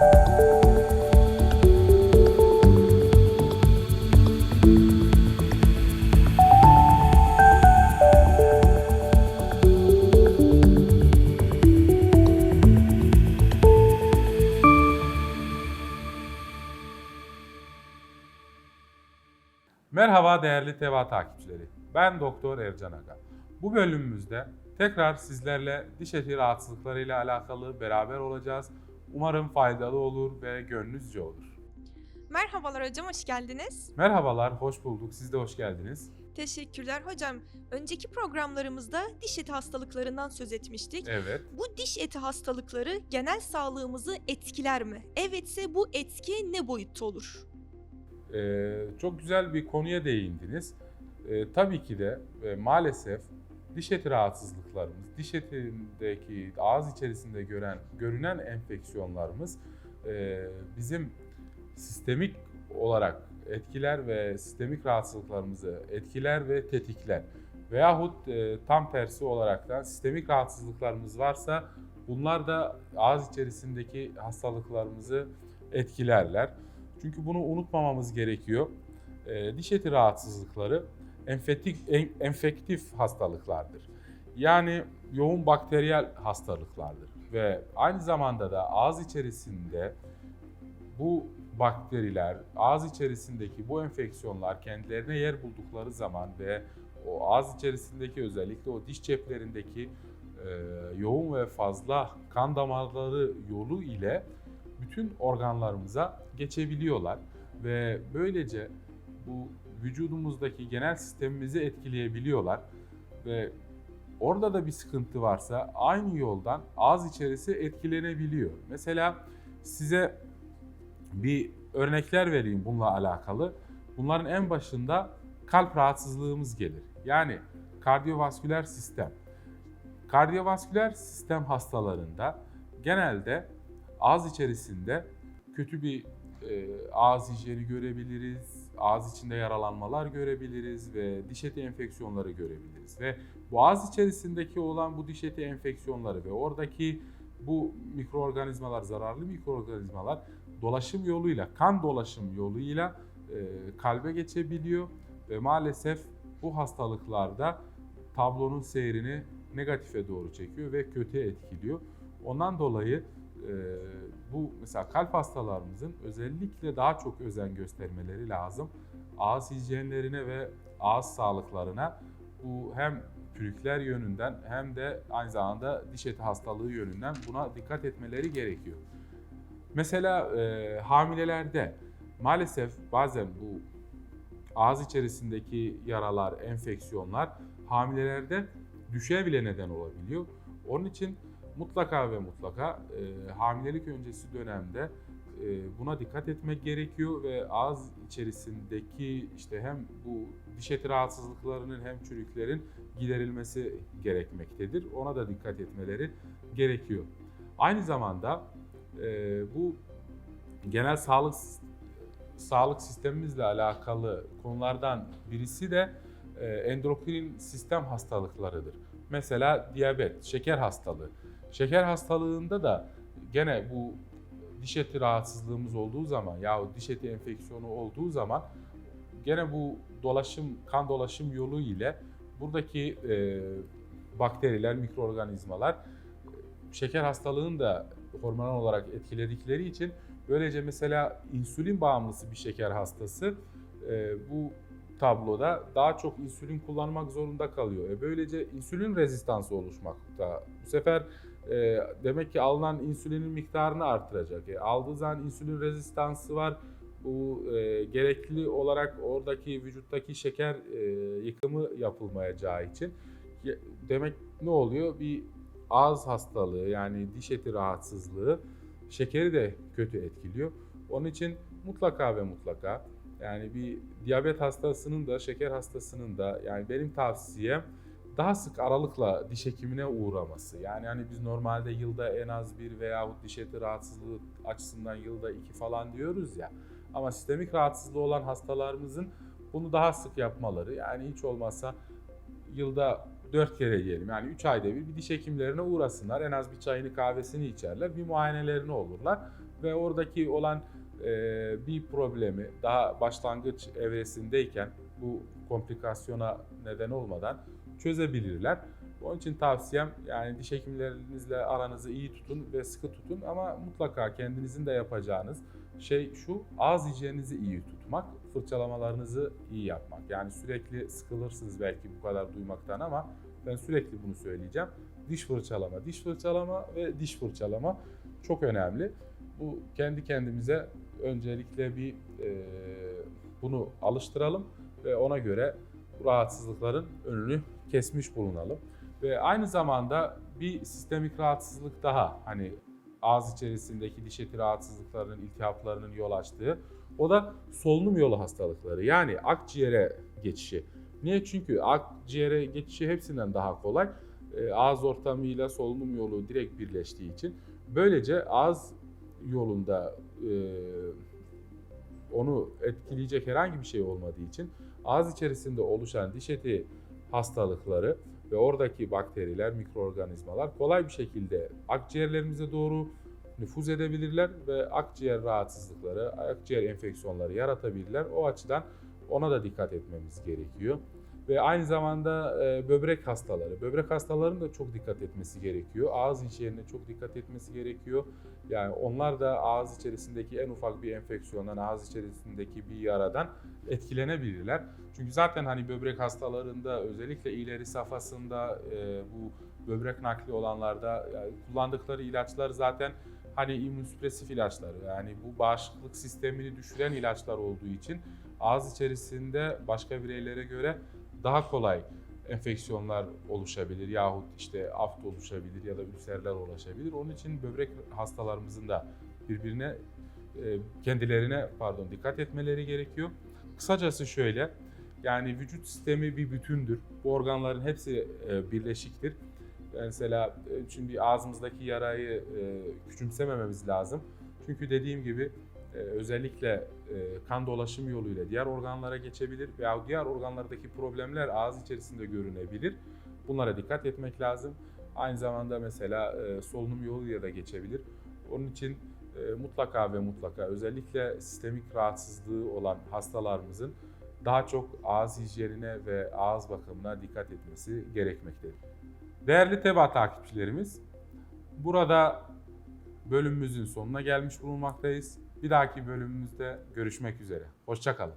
Merhaba değerli TV takipçileri. Ben Doktor Ercan Aga. Bu bölümümüzde tekrar sizlerle diş eti rahatsızlıklarıyla alakalı beraber olacağız. Umarım faydalı olur ve gönlünüzce olur. Merhabalar hocam, hoş geldiniz. Merhabalar, hoş bulduk. Siz de hoş geldiniz. Teşekkürler hocam. Önceki programlarımızda diş eti hastalıklarından söz etmiştik. Evet, Bu diş eti hastalıkları genel sağlığımızı etkiler mi? Evetse bu etki ne boyutta olur? Ee, çok güzel bir konuya değindiniz. Ee, tabii ki de e, maalesef diş eti rahatsızlıklarımız, diş etindeki ağız içerisinde gören görünen enfeksiyonlarımız e, bizim sistemik olarak etkiler ve sistemik rahatsızlıklarımızı etkiler ve tetikler. Veyahut e, tam tersi olarak da sistemik rahatsızlıklarımız varsa bunlar da ağız içerisindeki hastalıklarımızı etkilerler. Çünkü bunu unutmamamız gerekiyor. E, diş eti rahatsızlıkları enfektif, en- enfektif hastalıklardır. Yani yoğun bakteriyel hastalıklardır. Ve aynı zamanda da ağız içerisinde bu bakteriler, ağız içerisindeki bu enfeksiyonlar kendilerine yer buldukları zaman ve o ağız içerisindeki özellikle o diş ceplerindeki e, yoğun ve fazla kan damarları yolu ile bütün organlarımıza geçebiliyorlar ve böylece bu vücudumuzdaki genel sistemimizi etkileyebiliyorlar ve orada da bir sıkıntı varsa aynı yoldan ağız içerisi etkilenebiliyor. Mesela size bir örnekler vereyim bununla alakalı. Bunların en başında kalp rahatsızlığımız gelir. Yani kardiyovasküler sistem. Kardiyovasküler sistem hastalarında genelde ağız içerisinde kötü bir e, ağız hijyeni görebiliriz, ağız içinde yaralanmalar görebiliriz ve diş eti enfeksiyonları görebiliriz. Ve bu ağız içerisindeki olan bu diş eti enfeksiyonları ve oradaki bu mikroorganizmalar, zararlı mikroorganizmalar dolaşım yoluyla, kan dolaşım yoluyla e, kalbe geçebiliyor ve maalesef bu hastalıklarda tablonun seyrini negatife doğru çekiyor ve kötü etkiliyor. Ondan dolayı bu mesela kalp hastalarımızın özellikle daha çok özen göstermeleri lazım. Ağız hijyenlerine ve ağız sağlıklarına bu hem pürükler yönünden hem de aynı zamanda diş eti hastalığı yönünden buna dikkat etmeleri gerekiyor. Mesela e, hamilelerde maalesef bazen bu ağız içerisindeki yaralar, enfeksiyonlar hamilelerde düşüğe bile neden olabiliyor. Onun için mutlaka ve mutlaka e, hamilelik öncesi dönemde e, buna dikkat etmek gerekiyor ve ağız içerisindeki işte hem bu diş eti rahatsızlıklarının hem çürüklerin giderilmesi gerekmektedir. Ona da dikkat etmeleri gerekiyor. Aynı zamanda e, bu genel sağlık sağlık sistemimizle alakalı konulardan birisi de e, endokrin sistem hastalıklarıdır. Mesela diyabet, şeker hastalığı. Şeker hastalığında da gene bu diş eti rahatsızlığımız olduğu zaman yahut diş eti enfeksiyonu olduğu zaman gene bu dolaşım kan dolaşım yolu ile buradaki e, bakteriler, mikroorganizmalar e, şeker hastalığını da hormonal olarak etkiledikleri için böylece mesela insülin bağımlısı bir şeker hastası e, bu tabloda daha çok insülin kullanmak zorunda kalıyor. E böylece insülin rezistansı oluşmakta. Bu sefer e, demek ki alınan insülinin miktarını artıracak. E, aldığı zaman insülin rezistansı var. Bu e, gerekli olarak oradaki vücuttaki şeker e, yıkımı yapılmayacağı için demek ne oluyor? Bir ağız hastalığı yani diş eti rahatsızlığı şekeri de kötü etkiliyor. Onun için mutlaka ve mutlaka yani bir diyabet hastasının da şeker hastasının da yani benim tavsiyem daha sık aralıkla diş hekimine uğraması. Yani hani biz normalde yılda en az bir veyahut diş eti rahatsızlığı açısından yılda iki falan diyoruz ya. Ama sistemik rahatsızlığı olan hastalarımızın bunu daha sık yapmaları yani hiç olmazsa yılda 4 kere diyelim yani 3 ayda bir, bir diş hekimlerine uğrasınlar. En az bir çayını kahvesini içerler. Bir muayenelerini olurlar. Ve oradaki olan e, bir problemi daha başlangıç evresindeyken bu komplikasyona neden olmadan çözebilirler. Onun için tavsiyem yani diş hekimlerinizle aranızı iyi tutun ve sıkı tutun ama mutlaka kendinizin de yapacağınız şey şu ağız hijyeninizi iyi tutmak, fırçalamalarınızı iyi yapmak. Yani sürekli sıkılırsınız belki bu kadar duymaktan ama ben sürekli bunu söyleyeceğim. Diş fırçalama, diş fırçalama ve diş fırçalama çok önemli. Bu kendi kendimize öncelikle bir e, bunu alıştıralım ve ona göre rahatsızlıkların önünü kesmiş bulunalım. Ve aynı zamanda bir sistemik rahatsızlık daha hani ağız içerisindeki diş eti rahatsızlıklarının, iltihaplarının yol açtığı. O da solunum yolu hastalıkları yani akciğere geçişi. Niye? Çünkü akciğere geçişi hepsinden daha kolay. E, ağız ortamıyla solunum yolu direkt birleştiği için. Böylece ağız yolunda e, onu etkileyecek herhangi bir şey olmadığı için ağız içerisinde oluşan diş eti hastalıkları ve oradaki bakteriler, mikroorganizmalar kolay bir şekilde akciğerlerimize doğru nüfuz edebilirler ve akciğer rahatsızlıkları, akciğer enfeksiyonları yaratabilirler. O açıdan ona da dikkat etmemiz gerekiyor. Ve aynı zamanda e, böbrek hastaları. Böbrek hastalarının da çok dikkat etmesi gerekiyor. Ağız hijyenine çok dikkat etmesi gerekiyor. Yani onlar da ağız içerisindeki en ufak bir enfeksiyondan, ağız içerisindeki bir yaradan etkilenebilirler. Çünkü zaten hani böbrek hastalarında özellikle ileri safhasında e, bu böbrek nakli olanlarda yani kullandıkları ilaçlar zaten hani immünsüpresif ilaçlar. Yani bu bağışıklık sistemini düşüren ilaçlar olduğu için ağız içerisinde başka bireylere göre daha kolay enfeksiyonlar oluşabilir yahut işte aft oluşabilir ya da ülserler ulaşabilir. Onun için böbrek hastalarımızın da birbirine e, kendilerine pardon dikkat etmeleri gerekiyor. Kısacası şöyle yani vücut sistemi bir bütündür. Bu organların hepsi e, birleşiktir. Mesela e, çünkü ağzımızdaki yarayı küçümsemememiz lazım. Çünkü dediğim gibi özellikle e, kan dolaşım yoluyla diğer organlara geçebilir veya diğer organlardaki problemler ağız içerisinde görünebilir. Bunlara dikkat etmek lazım. Aynı zamanda mesela e, solunum yoluyla da geçebilir. Onun için e, mutlaka ve mutlaka özellikle sistemik rahatsızlığı olan hastalarımızın daha çok ağız hijyenine ve ağız bakımına dikkat etmesi gerekmektedir. Değerli TEBA takipçilerimiz, burada bölümümüzün sonuna gelmiş bulunmaktayız. Bir dahaki bölümümüzde görüşmek üzere. Hoşçakalın.